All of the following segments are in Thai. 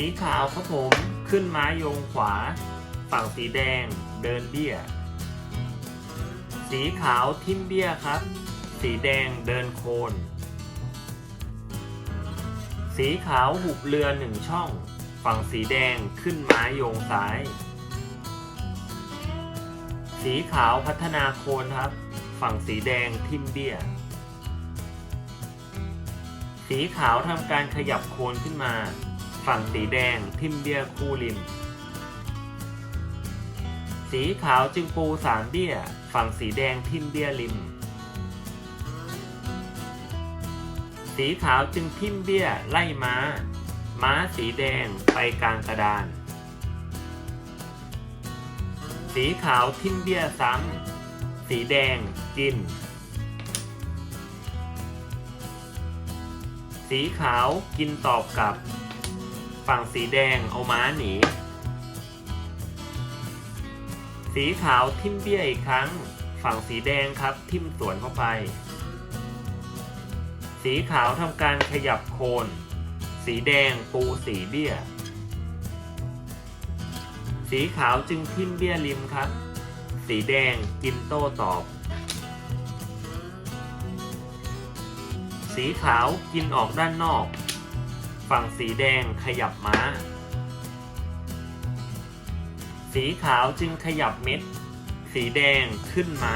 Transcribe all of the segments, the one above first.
สีขาวครับผมขึ้นไม้โยงขวา ฝั่งสีแดงเดินเบี้ย สีขาวทิมเบี้ยครับ สีแดงเดินโคน สีขาวหุบเรือหนึ่งช่อง ฝั่งสีแดงขึ้นไม้โยงซ้าย สีขาวพัฒนาโคนครับ ฝั่งสีแดงทิมเบี้ย สีขาวทำการขยับโคนขึ้นมา ฝั่งสีแดงทิมเบี้ยคู่ริม สีขาวจึงปูสามเบี้ย ฝั่งสีแดงทิมเบี้ยริม สีขาวจึงทิมเบี้ยไล่ม้า ม้าสีแดงไปกลางกระดาน สีขาวทิมเบี้ยซ้ำ สีแดงกินสีขาวกินตอบกลับ ฝั่งสีแดงเอาม้าหนี สีขาวทิมเบี้ยอีกครั้ง ฝั่งสีแดงครับทิมสวนเข้าไป สีขาวทำการขยับโคน สีแดงปูสีเบี้ย สีขาวจึงทิมเบี้ยริมครับ สีแดงกินโต้ตอบ สีขาวกินออกด้านนอก ฝั่งสีแดงขยับม้า สีขาวจึงขยับเม็ด สีแดงขึ้นม้า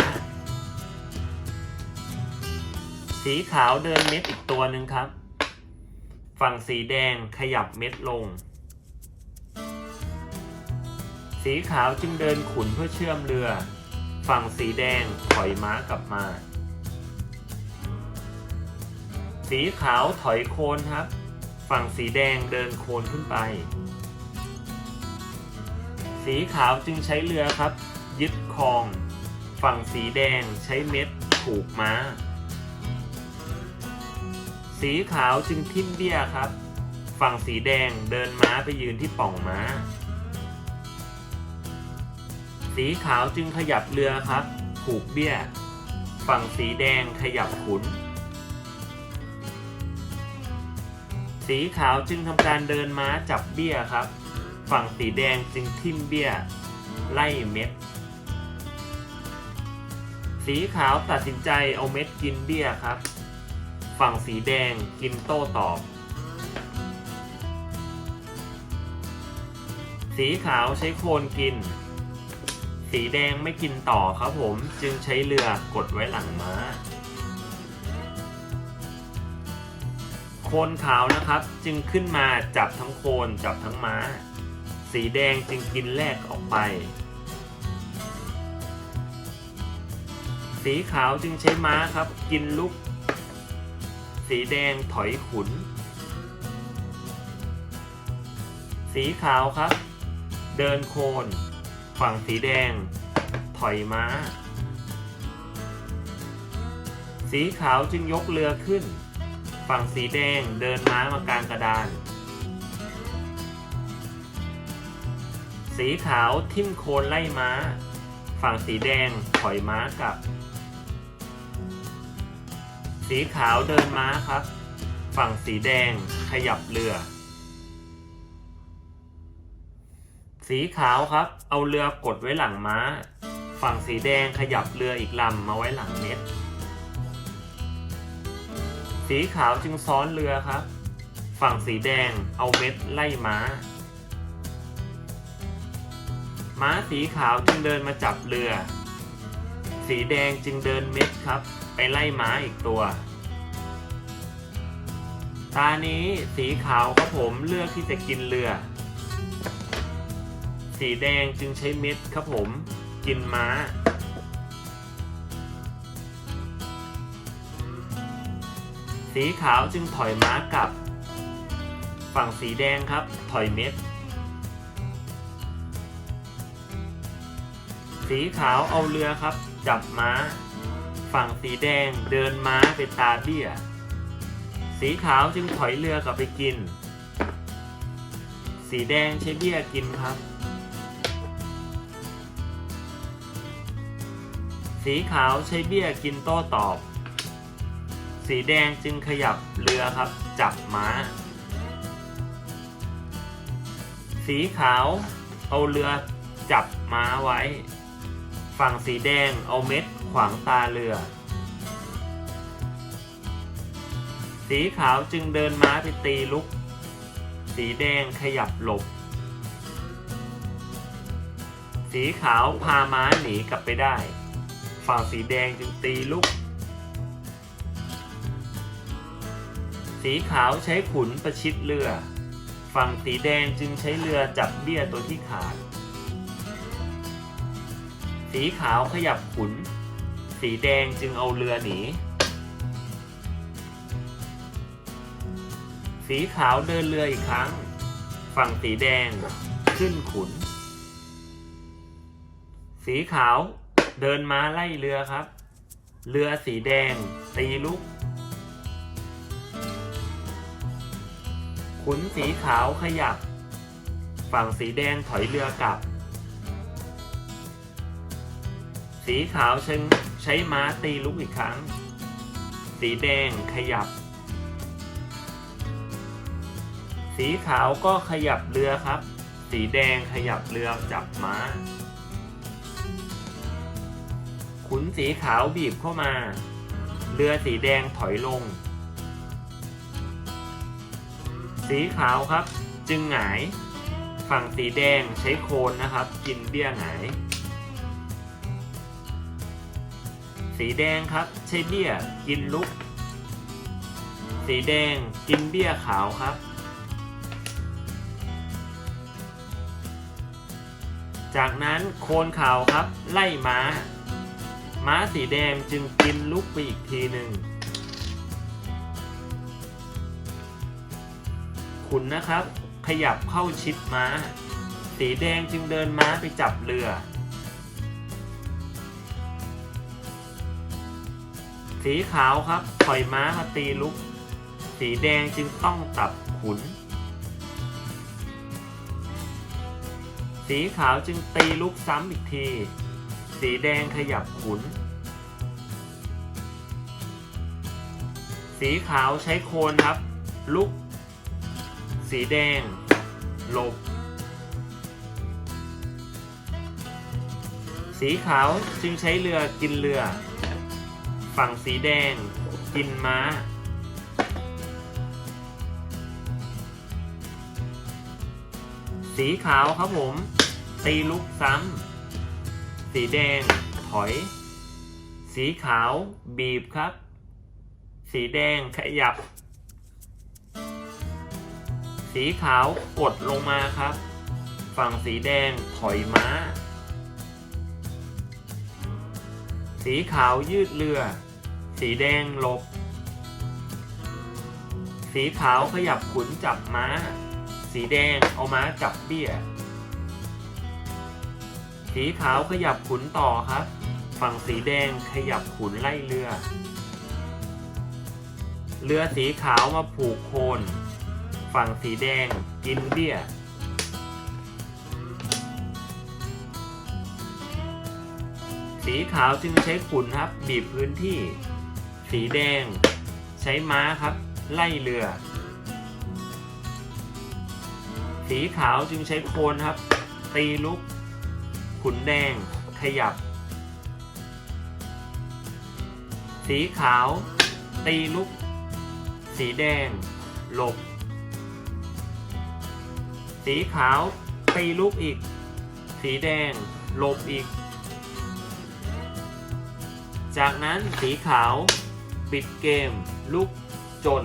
สีขาวเดินเม็ดอีกตัวหนึ่งครับ ฝั่งสีแดงขยับเม็ดลง สีขาวจึงเดินขุนเพื่อเชื่อมเรือ ฝั่งสีแดงถอยม้ากลับมา สีขาวถอยโคนครับ ฝั่งสีแดงเดินโคนขึ้นไป สีขาวจึงใช้เรือครับ ยึดคลอง ฝั่งสีแดงใช้เม็ดผูกม้า สีขาวจึงทิ่มเบี้ยครับ ฝั่งสีแดงเดินม้าไปยืนที่ป่องม้า สีขาวจึงขยับเรือครับ ผูกเบี้ย ฝั่งสีแดงขยับขุน สีขาวจึงทำการเดินม้าจับเบี้ยครับ ฝั่งสีแดงจึงทิ่มเบี้ย ไล่เม็ด สีขาวตัดสินใจเอาเม็ดกินเบี้ยครับ ฝั่งสีแดงกินโต้ตอบ สีขาวใช้โคนกิน สีแดงไม่กินต่อครับผมจึงใช้เรือกดไว้หลังม้า คนขาวนะครับ จึงขึ้นมาจับทั้งโคนจับทั้งม้า สีแดงจึงกินแลกออกไป สีขาวจึงใช้ม้าครับ กินลุก สีแดงถอยขุน สีขาวครับ เดินโคน ฝั่งสีแดง ถอยม้า สีขาวจึงยกเรือขึ้น ฝั่งสีแดงเดินม้ามากลางกระดาน สีขาวทิ่มโคนไล่ม้า ฝั่งสีแดงถอยม้ากลับ สีขาวเดินม้าครับ ฝั่งสีแดงขยับเรือ สีขาวครับ เอาเรือกดไว้หลังม้า ฝั่งสีแดงขยับเรืออีกลำมาไว้หลังเม็ด สีขาวจึงซ้อนเรือครับ ฝั่งสีแดงเอาเม็ดไล่ม้า ม้าสีขาวจึงเดินมาจับเรือ สีแดงจึงเดินเม็ดครับ ไปไล่ม้าอีกตัว ตานี้สีขาวครับผมเลือกที่จะกินเรือ สีแดงจึงใช้เม็ดครับผม กินม้า สีขาวจึงถอยม้ากลับ ฝั่งสีแดงครับ ถอยเม็ด สีขาวเอาเรือครับ จับม้า ฝั่งสีแดงเดินม้าไปตาเบี้ย สีขาวจึงถอยเรือกลับไปกิน สีแดงใช้เบี้ยกินครับ สีขาวใช้เบี้ยกินโต้ตอบ สีแดงจึงขยับเรือครับ จับม้า สีขาวเอาเรือจับม้าไว้ ฝั่งสีแดงเอาเม็ดขวางตาเรือ สีขาวจึงเดินม้าไปตีลุก สีแดงขยับหลบ สีขาวพาม้าหนีกลับไปได้ ฝั่งสีแดงจึงตีลุก สีขาวใช้ขุนประชิดเรือ ฝั่งสีแดงจึงใช้เรือจับเบี้ยตัวที่ขาด สีขาวขยับขุน สีแดงจึงเอาเรือหนี สีขาวเดินเรืออีกครั้ง ฝั่งสีแดงขึ้นขุน สีขาวเดินม้าไล่เรือครับ เรือสีแดงตีลุก ขุนสีขาวขยับ ฝั่งสีแดงถอยเรือกลับ สีขาวใช้ใช้ม้าตีลุกอีกครั้ง สีแดงขยับ สีขาวก็ขยับเรือครับ สีแดงขยับเรือจับม้า ขุนสีขาวบีบเข้ามา เรือสีแดงถอยลง สีขาวครับ จึงหงาย ฝั่งสีแดงใช้โคนนะครับ กินเบี้ยหงาย สีแดงครับ ใช้เบี้ยกินลุก สีแดงกินเบี้ยขาวครับ จากนั้นโคนขาวครับ ไล่ม้า ม้าสีแดงจึงกินลุกไปอีกทีหนึ่ง ขุนนะครับ ขยับเข้าชิดม้า สีแดงจึงเดินม้าไปจับเรือ สีขาวครับถอยม้ามาตีลุก สีแดงจึงต้องตับขุน สีขาวจึงตีลุกซ้ำอีกที สีแดงขยับขุน สีขาวใช้โคนครับ ลุก สีแดงหลบ สีขาวจึงใช้เรือกินเรือ ฝั่งสีแดง กินม้า สีขาวครับผม ตีลุกซ้ำ สีแดง ถอย สีขาวบีบครับ สีแดงขยับ สีขาวกดลงมาครับ ฝั่งสีแดงถอยม้า สีขาวยืดเรือ สีแดงลบ สีขาวขยับขุนจับม้า สีแดงเอาม้าจับเบี้ย สีขาวขยับขุนต่อครับ ฝั่งสีแดงขยับขุนไล่เรือ เรือสีขาวมาผูกโคน ฝั่งสีแดงกินเบี้ยสีขาวจึงใช้ขุนครับ บีบพื้นที่ สีแดง ใช้ม้าครับ ไล่เรือ สีขาวจึงใช้โคนครับ ตีลุก ขุนแดง ขยับ สีขาว ตีลุก สีแดง หลบ สีขาวตีลูกอีก สีแดงหลบอีก จากนั้นสีขาวปิดเกม ลูกจน